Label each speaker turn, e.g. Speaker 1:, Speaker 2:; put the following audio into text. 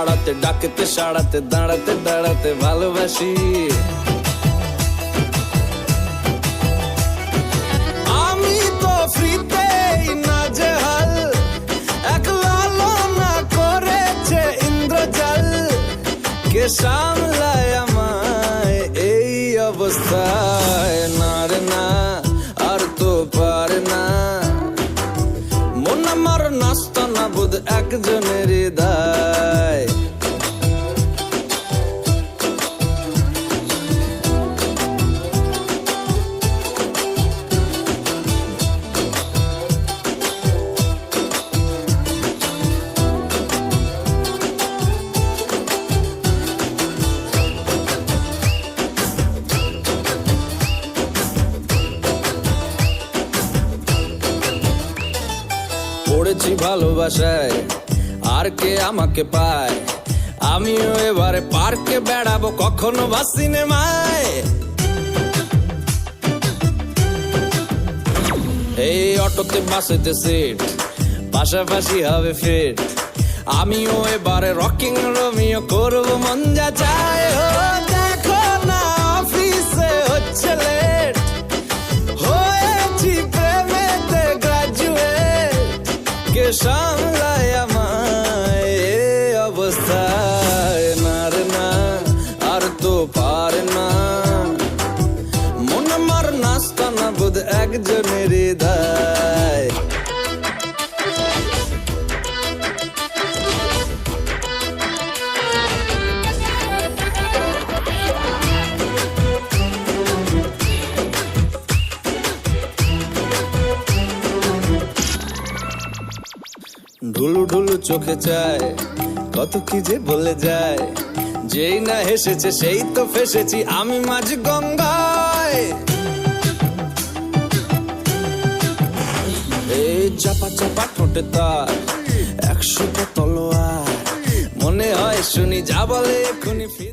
Speaker 1: পাড়াতে ডাকেতে, সাড়াতে, দাঁড়াতে দাঁড়াতে ভালোবাসি। আমি তো সামলায় আমায় এই অবস্থায়? না না, আর তো পারে না। মন আমার নাস্তা না বুধ একজনের দায় পড়েছি ভালোবাসায়, আর কে আমাকে পায়? আমিও এবারে পার্কে বেড়াবো কখনো বা সিনেমায়। এই অটোতে বাসেতে সিট পাশাপাশি হবে ফিট আমিও এবারে রকিং রোমিও করব, মন যা চায় না রে না আর তো পারে না। নাস্তা না বোধ একজনের দায় চোখে চায় কত কি যে বলে যায়। যেই না হেসেছে, সেই তো ফেসেছি আমি মাঝ গঙ্গায় চাপা চাপা ঠোঁটে তার একশোটা তলোয়ার। মনে হয় শুনি যা বলে, এক্ষুনি ফিদা